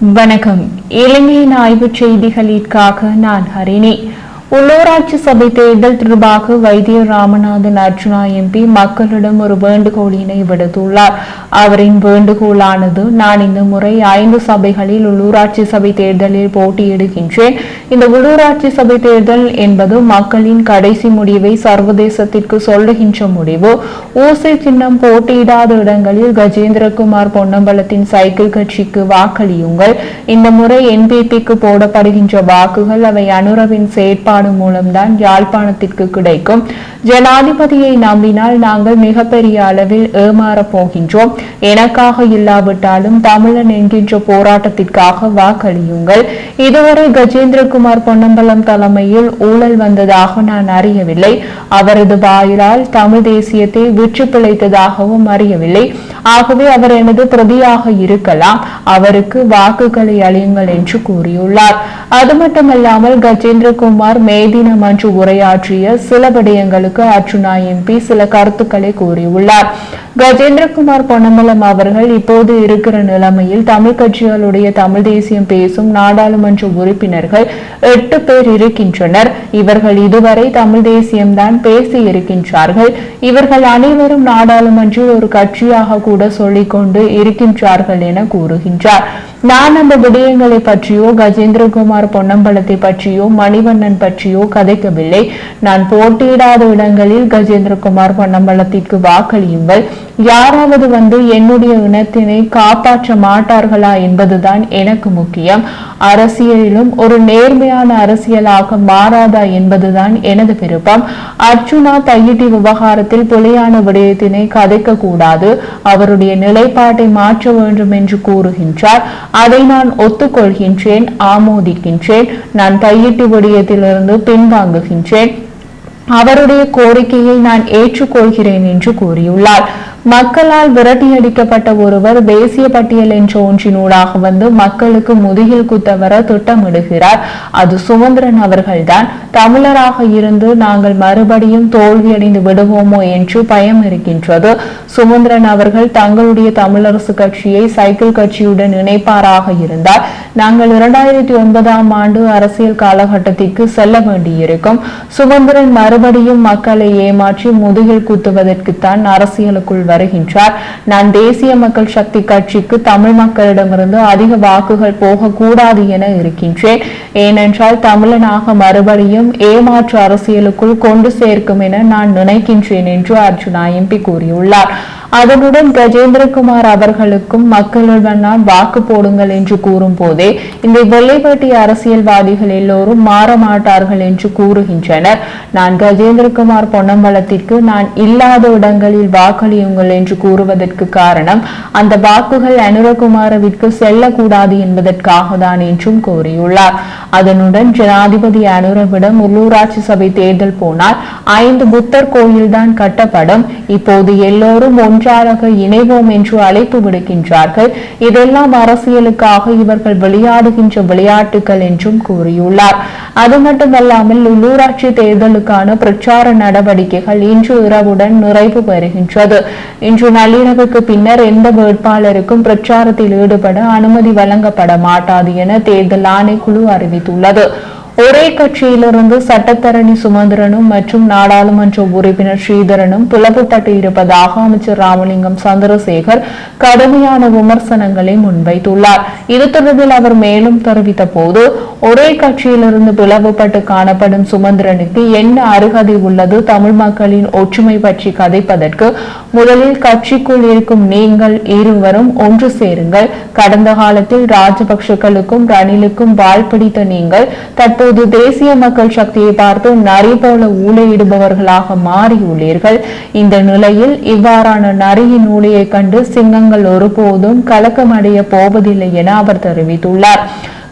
வணக்கம். இலங்கையின் ஆய்வுச் செய்திகளிற்காக நான் ஹரிணி. உள்ளூராட்சி சபை தேர்தல் தொடர்பாக வைத்தியர் ராமநாதன் அர்ஜுனா எம்பி மக்களிடம் ஒரு வேண்டுகோளினை விடுத்துள்ளார். அவரின் வேண்டுகோளானது நான் இந்த முறை ஐந்து சபைகளில் உள்ளூராட்சி சபை தேர்தலில் போட்டியிடுகின்றேன். இந்த உள்ளூராட்சி சபை தேர்தல் என்பது மக்களின் கடைசி முடிவை சர்வதேசத்திற்கு சொல்லுகின்ற முடிவு. ஊசை சின்னம் போட்டியிடாத இடங்களில் கஜேந்திரகுமார் பொன்னம்பலத்தின் சைக்கிள் கட்சிக்கு வாக்களியுங்கள். இந்த முறை என்பிபிக்கு போடப்படுகின்ற வாக்குகள் அவை அனுரவின் செயற்பாடு மூலம்தான் யாழ்ப்பாணத்திற்கு கிடைக்கும். ஜனாதிபதியை நம்பினால் நாங்கள் மிகப்பெரிய அளவில் ஏமாறப் போகின்றோம். எனக்காக இல்லாவிட்டாலும் தமிழன் என்கின்ற போராட்டத்திற்காக வாக்களியுங்கள். இதுவரை கஜேந்திரகுமார் பொன்னம்பலம் தலைமையில் ஊழல் வந்ததாக நான் அறியவில்லை. அவரது வாயிலால் தமிழ் தேசியத்தை விற்று பிழைத்ததாகவும் அறியவில்லை. ஆகவே அவர் எனது பிரதியாக இருக்கலாம். அவருக்கு வாக்குகளை அழியுங்கள் என்று கூறியுள்ளார். அது மட்டுமல்லாமல் கஜேந்திரகுமார் மே தினம் அன்று உரையாற்றிய சில விடயங்களுக்கு அர்ஜுனா எம்பி சில கருத்துக்களை கூறியுள்ளார். கஜேந்திரகுமார் பொன்னம்பலம் அவர்கள் இப்போது இருக்கிற நிலைமையில் தமிழ் கட்சிகளுடைய தமிழ் தேசியம் பேசும் நாடாளுமன்ற உறுப்பினர்கள் எட்டு பேர் இருக்கின்றனர். இவர்கள் இதுவரை தமிழ் தேசியம்தான் பேசி இருக்கின்றார்கள். இவர்கள் அனைவரும் நாடாளுமன்றில் ஒரு கட்சியாக கூட சொல்லிக்கொண்டு இருக்கின்றார்கள் என கூறுகின்றார். நான் அந்த விடயங்களை பற்றியோ கஜேந்திரகுமார் பொன்னம்பலத்தை பற்றியோ மணிவண்ணன் பற்றியோ கதைக்கவில்லை. நான் போட்டியிடாத இடங்களில் கஜேந்திரகுமார் பொன்னம்பலத்திற்கு வாக்களியுங்கள். யாராவது வந்து என்னுடைய இனத்தினை காப்பாற்ற மாட்டார்களா என்பதுதான் எனக்கு முக்கியம். அரசியலிலும் ஒரு நேர்மையான அரசியலாக மாறாதா என்பதுதான் எனது விருப்பம். அர்ச்சுனா தையிட்டி விவகாரத்தில் புலியான விடயத்தினை கதைக்க கூடாது அவருடைய நிலைப்பாட்டை மாற்ற வேண்டும் என்று கூறுகின்றார். அதை நான் ஒத்துக்கொள்கின்றேன் ஆமோதிக்கின்றேன். நான் தையிட்டி விடயத்திலிருந்து பின்வாங்குகின்றேன். அவருடைய கோரிக்கையை நான் ஏற்றுக்கொள்கிறேன் என்று கூறியுள்ளார். மக்களால் விரட்டியடிக்கப்பட்ட ஒருவர் தேசிய பட்டியல் என்ற ஒன்றினூடாக வந்து மக்களுக்கு முதுகில் குத்த வர திட்டமிடுகிறார். அது சுமந்திரன் அவர்கள்தான். தமிழராக இருந்து நாங்கள் மறுபடியும் தோல்வியடைந்து விடுவோமோ என்று பயம் இருக்கின்றது. சுமந்திரன் அவர்கள் தங்களுடைய தமிழரசு கட்சியை சைக்கிள் கட்சியுடன் இணைப்பாராக இருந்தால் நாங்கள் இரண்டாயிரத்தி ஒன்பதாம் ஆண்டு அரசியல் காலகட்டத்திற்கு செல்ல வேண்டியிருக்கும். சுமந்திரன் மறுபடியும் மக்களை ஏமாற்றி முதுகில் குத்துவதற்குத்தான் அரசியலுக்குள் வருகின்றார். நான் தேசிய மக்கள் சக்தி கட்சிக்கு தமிழ் மக்களிடமிருந்து அதிக வாக்குகள் போகக்கூடாது என இருக்கின்றேன். ஏனென்றால் தமிழனாக மறுபடியும் ஏமாற்று அரசியலுக்குள் கொண்டு சேர்க்கும் என நான் நினைக்கின்றேன் என்று அர்ஜுனா எம்பி கூறியுள்ளார். அதனுடன் கஜேந்திரகுமார் அவர்களுக்கும் மக்களுடன் நான் வாக்கு போடுங்கள் என்று கூறும் போதே இந்த வெள்ளைப்பட்டி அரசியல்வாதிகள் எல்லோரும் மாற மாட்டார்கள் என்று கூறுகின்றனர். நான் கஜேந்திரகுமார் பொன்னம்பலத்திற்கு நான் இல்லாத இடங்களில் வாக்களியுங்கள் என்று கூறுவதற்கு காரணம் அந்த வாக்குகள் அனுரகுமாரவிற்கு செல்லக்கூடாது என்பதற்காக தான் என்றும் கூறியுள்ளார். அதனுடன் ஜனாதிபதி அனுரவிடம் உள்ளூராட்சி சபை தேர்தல் போனால் ஐந்து புத்தர் கோயில்தான் கட்டப்படும். இப்போது எல்லோரும் ஒன்று ஒன்றாக இணைவோம் என்று அழைப்பு விடுக்கின்றார்கள். இதெல்லாம் அரசியலுக்காக இவர்கள் விளையாடுகின்ற விளையாட்டுகள் என்றும் கூறியுள்ளார். அது மட்டுமல்லாமல் உள்ளூராட்சி தேர்தலுக்கான பிரச்சார நடவடிக்கைகள் இன்று இரவுடன் நிறைவு பெறுகின்றது. இன்று நள்ளிரவுக்கு பின்னர் எந்த வேட்பாளருக்கும் பிரச்சாரத்தில் ஈடுபட அனுமதி வழங்கப்பட மாட்டாது என தேர்தல் ஆணைக்குழு அறிவித்துள்ளது. ஒரே கட்சியிலிருந்து சட்டத்தரணி சுமந்திரனும் மற்றும் நாடாளுமன்ற உறுப்பினர் ஸ்ரீதரனும் பிளவுபட்டு இருப்பதாக அமைச்சர் ராமலிங்கம் சந்திரசேகர் கடுமையான விமர்சனங்களை முன்வைத்துள்ளார். இது தொடர்பில் அவர் மேலும் தெரிவித்த போது ஒரே கட்சியிலிருந்து பிளவுபட்டு காணப்படும் சுமந்திரனுக்கு என்ன அருகதை உள்ளது? தமிழ் மக்களின் ஒற்றுமை பற்றி கதைப்பதற்கு முதலில் கட்சிக்குள் இருக்கும் நீங்கள் இருவரும் ஒன்று சேருங்கள். கடந்த காலத்தில் ராஜபக்சக்களுக்கும் ரணிலுக்கும் வாய்ப்பிடித்த பிடித்த நீங்கள் தற்போது தேசிய மக்கள் சக்தியை பார்த்து நரி போல ஊழையிடுபவர்களாக மாறியுள்ளீர்கள். இந்த நிலையில் இவ்வாறான நரியின் ஊழியை கண்டு சிங்கங்கள் ஒருபோதும் கலக்கமடைய போவதில்லை என அவர் தெரிவித்துள்ளார்.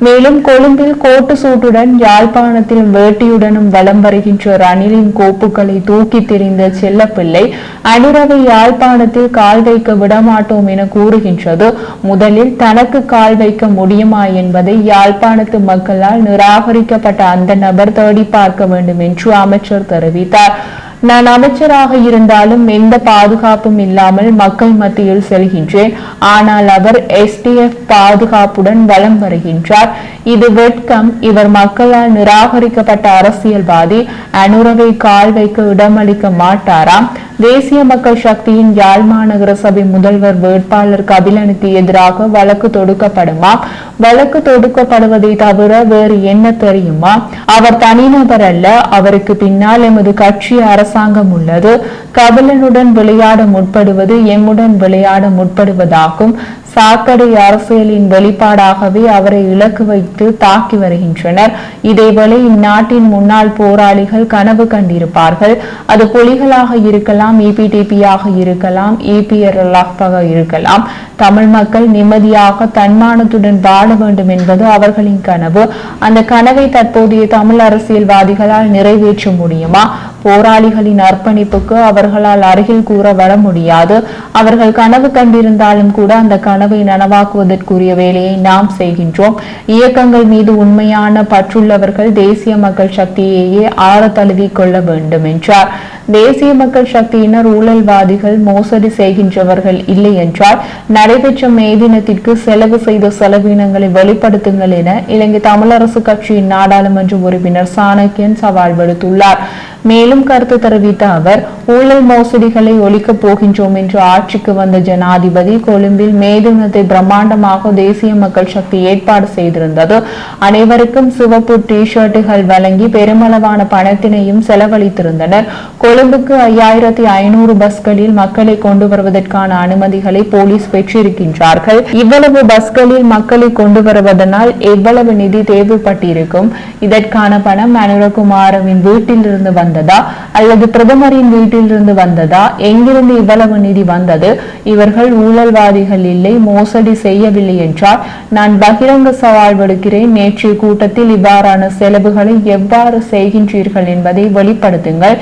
மேலும் கொழும்பில் கோட்டு சூட்டுடன் யாழ்ப்பாணத்தில் வேட்டியுடனும் வலம் வருகின்ற ரணிலின் கோப்புகளை தூக்கி திரிந்த செல்லப்பிள்ளை அனிரவை யாழ்ப்பாணத்தில் கால் வைக்க விடமாட்டோம் என கூறுகின்றது. முதலில் தனக்கு கால் வைக்க முடியுமா என்பதை யாழ்ப்பாணத்து மக்களால் நிராகரிக்கப்பட்ட அந்த நபர் தேடி பார்க்க வேண்டும் என்று அமைச்சர் தெரிவித்தார். நான் அமைச்சராக இருந்தாலும் எந்த பாதுகாப்பும் இல்லாமல் மக்கள் மத்தியில் செல்கின்றேன். ஆனால் அவர் எஸ்டிஎஃப் பாதுகாப்புடன் வலம் வருகின்றார். இது வெட்கம். இவர் மக்களால் நிராகரிக்கப்பட்ட அரசியல்வாதி. அனுரவை கால் வைக்க இடமளிக்க மாட்டாராம். தேசிய மக்கள் சக்தியின் யாழ் மாநகர சபை முதல்வர் வேட்பாளர் கபிலனுக்கு எதிராக வழக்கு தொடுக்கப்படுமா? வழக்கு தொடுக்கப்படுவதை தவிர வேறு என்ன தெரியுமா? அவர் தனிநபர் அல்ல அவருக்கு பின்னால் எமது கட்சி அரசாங்கம் உள்ளது. கபிலனுடன் விளையாட முற்படுவது எம்முடன் விளையாட முற்படுவதாகும். சாக்கடை அரசியலின் வெளிப்பாடாகவே அவரை இலக்கு வைத்து தாக்கி வருகின்றனர். இதேவேளை இந்நாட்டின் முன்னாள் போராளிகள் கனவு கண்டிருப்பார்கள். அது புலிகளாக இருக்கலாம் இபிடிபியாக இருக்கலாம் இபிஆர்எல்ஆக இருக்கலாம். தமிழ் மக்கள் நிம்மதியாக தன்மானத்துடன் வாழ வேண்டும் என்பது அவர்களின் கனவு. அந்த கனவை தற்போதைய தமிழ் அரசியல்வாதிகளால் நிறைவேற்ற முடியுமா? போராளிகளின் அர்ப்பணிப்புக்கு அவர்களால் அருகில் கூற வர முடியாது. அவர்கள் கனவு கண்டிருந்தாலும் கூட அந்த கனவை நனவாக்குவதற்குரிய வேலையை நாம் செய்கின்றோம். இயக்கங்கள் மீது உண்மையான பற்றுள்ளவர்கள் தேசிய மக்கள் சக்தியையே ஆற தழுவி கொள்ள வேண்டும் என்றார். தேசிய மக்கள் சக்தியினர் ஊழல்வாதிகள் மோசடி செய்கின்றவர்கள் இல்லை என்றால் நடைபெற்ற மே தினத்திற்கு செலவு செய்த செலவினங்களை வெளிப்படுத்துங்கள் என இலங்கை தமிழரசு கட்சியின் நாடாளுமன்ற உறுப்பினர் சாணக்கியன் சவால் விடுத்துள்ளார். மேலும் கருத்து தெரிவித்த அவர் ஊழல் மோசடிகளை ஒழிக்கப் போகின்றோம் என்று ஆட்சிக்கு வந்த ஜனாதிபதி கொழும்பில் மே தினத்தை பிரம்மாண்டமாக தேசிய மக்கள் சக்தி ஏற்பாடு செய்திருந்தது. அனைவருக்கும் சிவப்பு டி ஷர்ட்டுகள் வழங்கி பெருமளவான பணத்தினையும் செலவழித்திருந்தனர். கொழும்புக்கு ஐயாயிரத்தி ஐநூறு பஸ்களில் மக்களை கொண்டு வருவதற்கான அனுமதிகளை போலீஸ் பெற்றிருக்கின்றார்கள். இவ்வளவு பஸ்களில் மக்களை கொண்டு வருவதனால் எவ்வளவு நிதி தேவைப்பட்டிருக்கும்? இதற்கான பணம் அனுரகுமாரவின் வீட்டிலிருந்து வந்ததா? அல்லது பிரதமரின் வீட்டிலிருந்து வந்ததா? எங்கிருந்து இவ்வளவு நிதி வந்தது? இவர்கள் ஊழல்வாதிகள் இல்லை மோசடி செய்யவில்லை என்றால் நான் பகிரங்க சவால் விடுக்கிறேன். நேற்றைய கூட்டத்தில் இவ்வாறான செலவுகளை எவ்வாறு செய்கின்றீர்கள் என்பதை வெளிப்படுத்துங்கள்.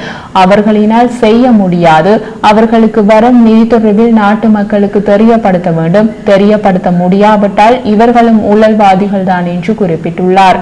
அவர்களினால் செய்ய முடியாது. அவர்களுக்கு வரும் நிதி தொடர்பில் நாட்டு மக்களுக்கு தெரியப்படுத்த வேண்டும். தெரியப்படுத்த முடியாவிட்டால் இவர்களும் ஊழல்வாதிகள் தான் என்று குறிப்பிட்டுள்ளார்.